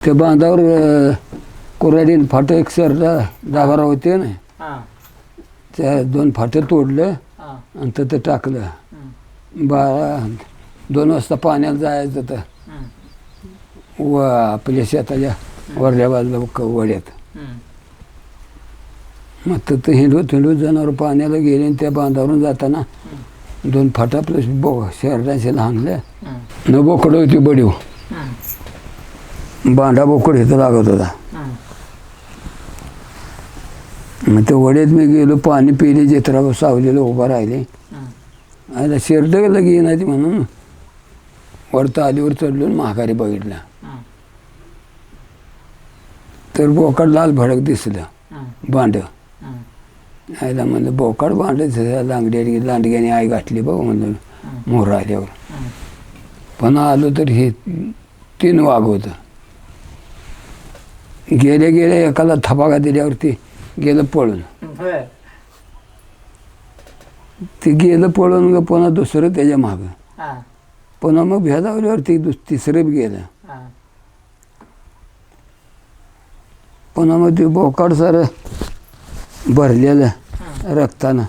त्या बांधावर कोराडीन फाटं एक सरला दाभारा होते ना. त्या दोन फाटं तोडलं आणि तिथं टाकलं. हं, बारा दोन वाजता पाण्याला जायचं तर व आपल्या शेताच्या वरल्या बाजूला क- वड्यात. मग तिथं हिंडूत हिंडूत जनावर पाण्याला गेले आणि त्या बांधावरून जाताना दोन फाटा प्लस बो शहराचे हाणल्या हं, न बोकड होती बडीव. बांधा बोकड इथं लागत होता. मग त्या वड्यात मी गेलो पाणी पिले जेत्रा सावलेलं उभा राहिले. आता शिरडं लगी येणार म्हणून. वरता आलीवर चढलो आणि महागारी बघितला. तर बोकड लाल भडक दिसलं बांड. आयला म्हणलं बोकड बांड लांगड्या लांडग्याने आई घातली बघ म्हणलं मोहर आल्यावर. पण आलो तर हे तीन वाघ होतं. गेले गेले एकाला थपाका दिल्यावरती गेलं पळून. बर. ते गेलं पळून ग पुन्हा दुसरं त्याच्या मागं. हां. पुन्हा मग भेदावल्यावरती दुस तिसरं बी गेलं. हां. पुन्हा मग ते बोकाड सर भरलेलं रक्तानं.